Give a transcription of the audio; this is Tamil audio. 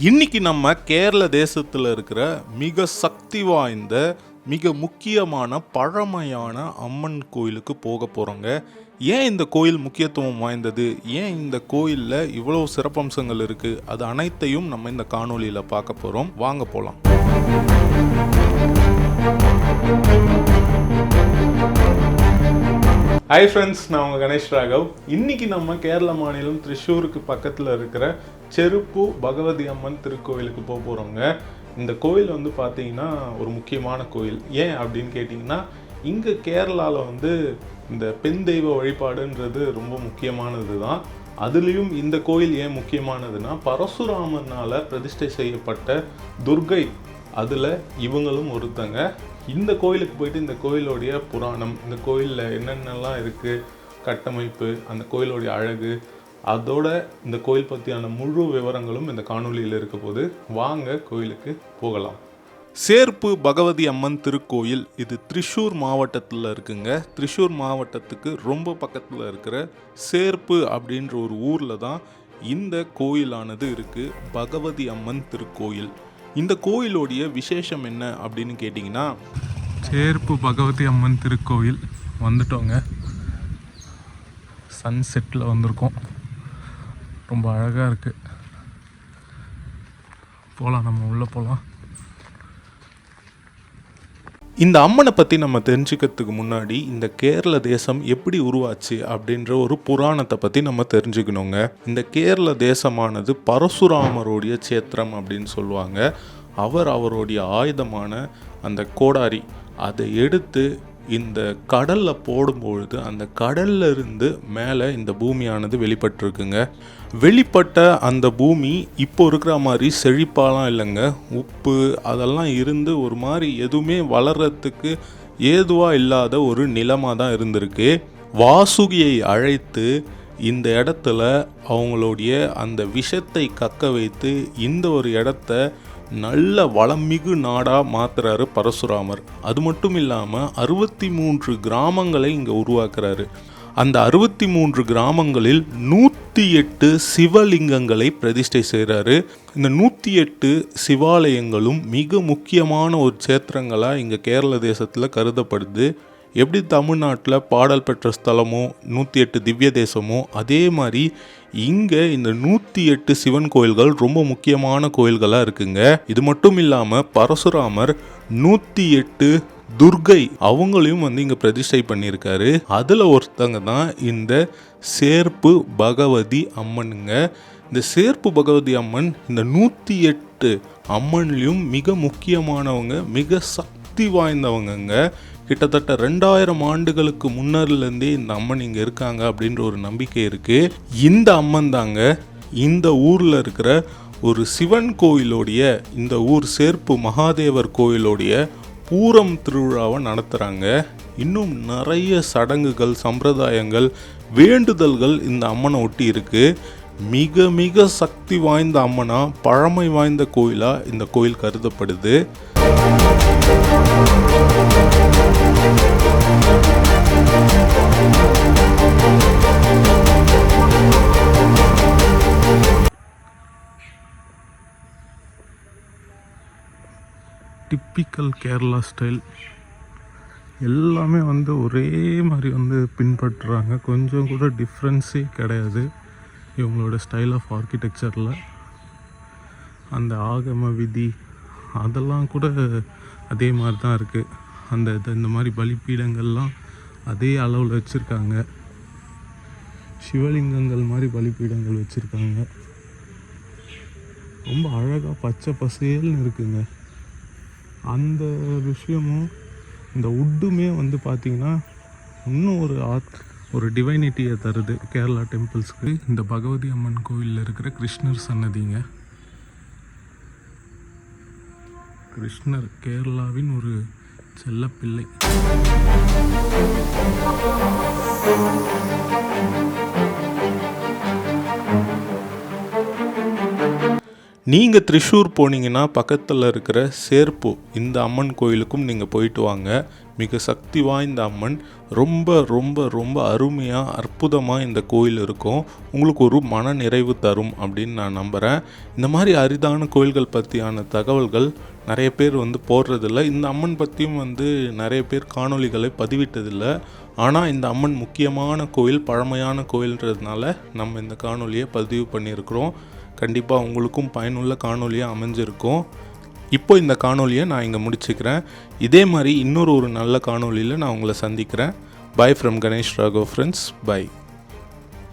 இன்னைக்கு நம்ம கேரள தேசத்தில் இருக்கிற மிக சக்தி வாய்ந்த மிக முக்கியமான பழமையான அம்மன் கோயிலுக்கு போக போகிறோங்க ஏன் இந்த கோயில் முக்கியத்துவம் வாய்ந்தது? ஏன் இந்த கோயிலில் இவ்வளோ சிறப்பம்சங்கள் இருக்குது அது அனைத்தையும் நம்ம இந்த காணொலியில் பார்க்க போகிறோம் வாங்க போகலாம் ஹாய் ஃப்ரெண்ட்ஸ் நான் உங்கள் கணேஷ் ராகவ். இன்றைக்கி நம்ம கேரள மாநிலம் திரிஷூருக்கு பக்கத்தில் இருக்கிற செருப்பு பகவதி அம்மன் திருக்கோவிலுக்கு போக போகிறோங்க இந்த கோயில் வந்து பார்த்தீங்கன்னா ஒரு முக்கியமான கோயில் ஏன் அப்படின்னு கேட்டிங்கன்னா இங்கே கேரளாவில் வந்து இந்த பெண் தெய்வ வழிபாடுன்றது ரொம்ப முக்கியமானது தான் அதுலேயும் இந்த கோயில் ஏன் முக்கியமானதுன்னா பரசுராமனால் பிரதிஷ்டை செய்யப்பட்ட துர்கை. அதில் இவங்களும் ஒருத்தங்க. இந்த கோயிலுக்கு போயிட்டு இந்த கோயிலுடைய புராணம் இந்த கோயிலில் என்னென்னலாம் இருக்குது கட்டமைப்பு அந்த கோயிலுடைய அழகு அதோட இந்த கோயில் பற்றியான முழு விவரங்களும் இந்த காணொலியில் இருக்க போது வாங்க கோயிலுக்கு போகலாம். சேர்ப்பு பகவதி அம்மன் திருக்கோயில் இது திரிஷூர் மாவட்டத்தில் இருக்குங்க. திரிஷூர் மாவட்டத்துக்கு ரொம்ப பக்கத்தில் இருக்கிற சேர்ப்பு அப்படின்ற ஒரு ஊரில் தான் இந்த கோயிலானது இருக்குது பகவதி அம்மன் திருக்கோயில். இந்த கோயிலோடைய விசேஷம் என்ன அப்படின்னு கேட்டிங்கன்னா சேர்ப்பு பகவதி அம்மன் திருக்கோயில் வந்துட்டோங்க. சன்செட்டில் வந்திருக்கோம். ரொம்ப அழகாக இருக்குது போகலாம் நம்ம உள்ளே போகலாம் இந்த அம்மனை பற்றி நம்ம தெரிஞ்சுக்கிறதுக்கு முன்னாடி இந்த கேரள தேசம் எப்படி உருவாச்சு அப்படின்ற ஒரு புராணத்தை பற்றி நம்ம தெரிஞ்சுக்கணுங்க. இந்த கேரள தேசமானது பரசுராமருடைய சேத்திரம் அப்படின்னு சொல்லுவாங்க. அவர் அவருடைய ஆயுதமான அந்த கோடாரி அதை எடுத்து இந்த கடலில் போடும்பொழுது அந்த கடல்ல இருந்து மேலே இந்த பூமியானது வெளிப்பட்டிருக்குங்க. வெளிப்பட்ட அந்த பூமி இப்போ இருக்கிற மாதிரி செழிப்பாலாம் இல்லைங்க. உப்பு அதெல்லாம் இருந்து ஒரு மாதிரி எதுவுமே வளர்கிறதுக்கு ஏதுவாக இல்லாத ஒரு நிலமாக தான் இருந்திருக்கு. வாசுகியை அழைத்து இந்த இடத்துல அவங்களுடைய அந்த விஷத்தை கக்க வைத்து இந்த ஒரு இடத்த நல்ல வளமிகு நாடாக மாற்றுறாரு பரசுராமர். அது மட்டும் இல்லாமல் அறுபத்தி மூன்று கிராமங்களை இங்கே உருவாக்குறாரு. அந்த அறுபத்தி மூன்று கிராமங்களில் நூற்றி எட்டு சிவலிங்கங்களை பிரதிஷ்டை செய்கிறாரு இந்த நூற்றி எட்டு சிவாலயங்களும் மிக முக்கியமான ஒரு சேத்திரங்களாக இங்கே கேரள தேசத்தில் கருதப்படுது. எப்படி தமிழ்நாட்டில் பாடல் பெற்ற ஸ்தலமோ நூற்றி எட்டு திவ்ய தேசமோ அதே மாதிரி இங்கே இந்த நூற்றி எட்டு சிவன் கோயில்கள் ரொம்ப முக்கியமான கோயில்களாக இருக்குங்க. இது மட்டும் இல்லாமல் பரசுராமர் நூற்றி எட்டு துர்கை அவங்களையும் வந்து இங்கே பிரதிஷ்டை பண்ணியிருக்காரு. அதில் ஒருத்தங்க தான் இந்த சேர்ப்பு பகவதி அம்மனுங்க. இந்த சேர்ப்பு பகவதி அம்மன் இந்த நூற்றி எட்டு அம்மன்லேயும் மிக முக்கியமானவங்க மிக சக்தி வாய்ந்தவங்கங்க. கிட்டத்தட்ட ரெண்டாயிரம் ஆண்டுகளுக்கு முன்னர்லேருந்தே இந்த அம்மன் இங்கே இருக்காங்க அப்படின்ற ஒரு நம்பிக்கை இருக்குது இந்த அம்மன் தாங்க இந்த ஊரில் இருக்கிற ஒரு சிவன் கோயிலோடைய இந்த ஊர் சேர்ப்பு மகாதேவர் கோயிலோடைய பூரம் திருவிழாவை நடத்துகிறாங்க இன்னும் நிறைய சடங்குகள் சம்பிரதாயங்கள் வேண்டுதல்கள் இந்த அம்மனை ஒட்டி இருக்குது மிக மிக சக்தி வாய்ந்த அம்மனா பழமை வாய்ந்த கோயிலாக இந்த கோயில் கருதப்படுது. டிப்பிக்கல் கேரளா ஸ்டைல் எல்லாமே வந்து ஒரே மாதிரி வந்து பின்பற்றுறாங்க. கொஞ்சம் கூட டிஃப்ரென்ஸே கிடையாது. இவங்களோட ஸ்டைல் ஆஃப் ஆர்கிடெக்சரில் அந்த ஆகம விதி அதெல்லாம் கூட அதே மாதிரி தான் இருக்குது அந்த இந்த மாதிரி பலிப்பீடங்கள்லாம் அதே அளவில் வச்சுருக்காங்க. சிவலிங்கங்கள் மாதிரி பலிப்பீடங்கள் வச்சுருக்காங்க. ரொம்ப அழகாக பச்சை பசேல்னு இருக்குங்க. அந்த விஷயமும் இந்த உட்டுமே வந்து பார்த்திங்கன்னா இன்னும் ஒரு ஆத் ஒரு டிவைனிட்டியை தருது. கேரளா டெம்பிள்ஸ்க்கு இந்த பகவதி அம்மன் கோயிலில் இருக்கிற கிருஷ்ணர் சன்னதிங்க. கிருஷ்ணர் கேரளாவின் ஒரு செல்லப்பிள்ளை. நீங்கள் த்ரிஷூர் போனீங்கன்னா பக்கத்தில் இருக்கிற சேர்ப்பு இந்த அம்மன் கோயிலுக்கும் நீங்கள் போயிட்டு வாங்க. மிக சக்தி வாய்ந்த அம்மன். ரொம்ப ரொம்ப ரொம்ப அருமையாக அற்புதமாக இந்த கோயில் இருக்கும். உங்களுக்கு ஒரு மன நிறைவு தரும் அப்படின்னு நான் நம்புகிறேன் இந்த மாதிரி அரிதான கோயில்கள் பற்றியான தகவல்கள் நிறைய பேர் வந்து போடுறதில்ல. இந்த அம்மன் பற்றியும் வந்து நிறைய பேர் காணொளிகளை பதிவிட்டதில்லை. ஆனால் இந்த அம்மன் முக்கியமான கோயில் பழமையான கோயில்ன்றதுனால நம்ம இந்த காணொலியை பதிவு பண்ணியிருக்கிறோம். கண்டிப்பாக உங்களுக்கும் பயனுள்ள காணொலியாக அமைஞ்சிருக்கும். இப்போ இந்த காணொலியை நான் இங்கே முடிச்சுக்கிறேன். இதே மாதிரி இன்னொரு ஒரு நல்ல காணொலியில் நான் உங்களை சந்திக்கிறேன். பை ஃப்ரம் கணேஷ் ராகோ ஃப்ரெண்ட்ஸ் பை